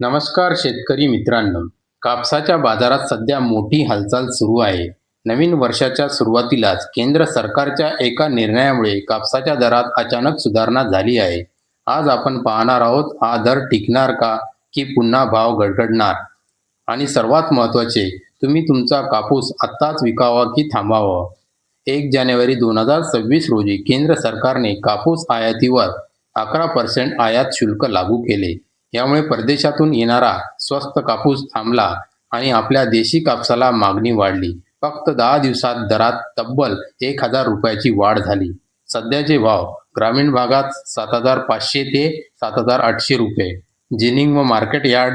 नमस्कार शेतकरी मित्रांनो. कापसाच्या बाजारात सध्या मोठी हालचाल सुरू आहे. नवीन वर्षाच्या सुरुवातीलाच केंद्र सरकारच्या एका निर्णयामुळे कापसाच्या दरात अचानक सुधारणा झाली आहे. आज आपण पाहणार आहोत हा दर टिकणार का की पुन्हा भाव गडगडणार? आणि सर्वात महत्त्वाचे तुम्ही तुमचा कापूस आत्ताच विकावा की थांबावा? एक जानेवारी दोन हजार सव्वीस रोजी केंद्र सरकारने कापूस आयातीवर अकरा पर्सेंट आयात शुल्क लागू केले. यामुळे परदेशातून येणारा स्वस्त कापूस थांबला आणि आपल्या देशी कापसाला मागणी वाढली. फक्त दहा दिवसात दरात तब्बल एक हजार रुपयाची वाढ झाली. सध्याचे भाव ग्रामीण भागात सात हजार पाचशे ते सात हजार आठशे रुपये. जिनिंग व मार्केट यार्ड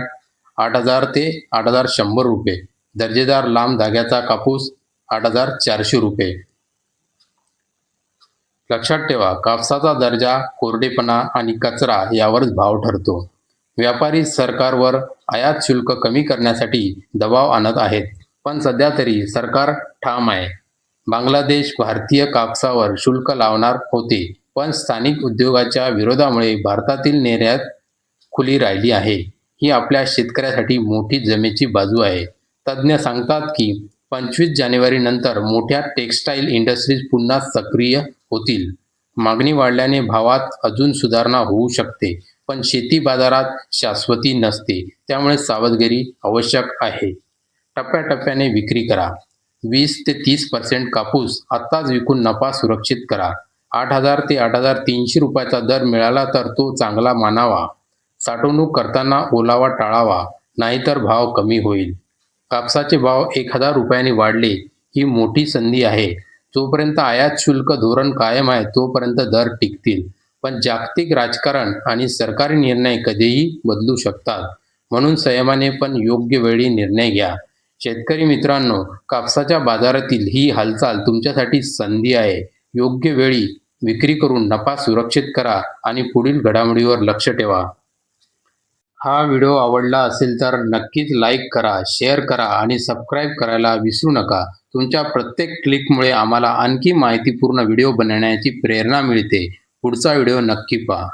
आठ हजार ते आठ हजार शंभर रुपये. दर्जेदार लांब धाग्याचा कापूस आठ हजार चारशे रुपये. लक्षात ठेवा कापसाचा दर्जा कोरडेपणा आणि कचरा यावरच भाव ठरतो. व्यापारी सरकारवर आयात शुल्क कमी करण्यासाठी दबाव आणत आहेत. पण सध्या तरी सरकार ठाम आहे. बांगलादेश भारतीय कापसावर शुल्क लावणार होते पण स्थानिक उद्योगाच्या विरोधामुळे भारतातील निर्यात खुली राहिली आहे. ही आपल्या शेतकऱ्यासाठी मोठी जमेची बाजू आहे. तज्ज्ञ सांगतात की पंचवीस जानेवारी नंतर मोठ्या टेक्स्टाईल इंडस्ट्रीज पुन्हा सक्रिय होतील. मागणी वाढल्याने भावात अजून सुधारणा होऊ शकते. पण शेती बाजारात शाश्वती नसते. त्यामुळे सावधगिरी आवश्यक आहे. टप्प्याटप्प्याने विक्री करा. वीस ते तीस पर्सेंट कापूस आत्ताच विकून नफा सुरक्षित करा. आठ हजार ते आठ हजार तीनशे रुपयाचा दर मिळाला तर तो चांगला मानावा. साठवणूक करताना ओलावा टाळावा नाहीतर भाव कमी होईल. कापसाचे भाव एक हजार रुपयांनी वाढले ही मोठी संधी आहे. जोपर्यंत आयात शुल्क धोरण कायम आहे तोपर्यंत दर टिकतील. पण जागतिक राजकारण आणि सरकारी निर्णय कधीही बदलू शकतात. म्हणून संयमाने पण योग्य वेळी निर्णय घ्या. शेतकरी मित्रांनो कापसाच्या बाजारातील ही हालचाल तुमच्यासाठी संधी आहे. योग्य वेळी विक्री करून नफा सुरक्षित करा आणि पुढील घडामोडीवर लक्ष ठेवा. हा व्हिडिओ आवडला असेल तर नक्कीच लाईक करा शेअर करा आणि सबस्क्राईब करायला विसरू नका. तुमच्या प्रत्येक क्लिकमुळे आम्हाला आणखी माहितीपूर्ण व्हिडिओ बनवण्याची प्रेरणा मिळते. पुढचा व्हिडिओ नक्की पहा.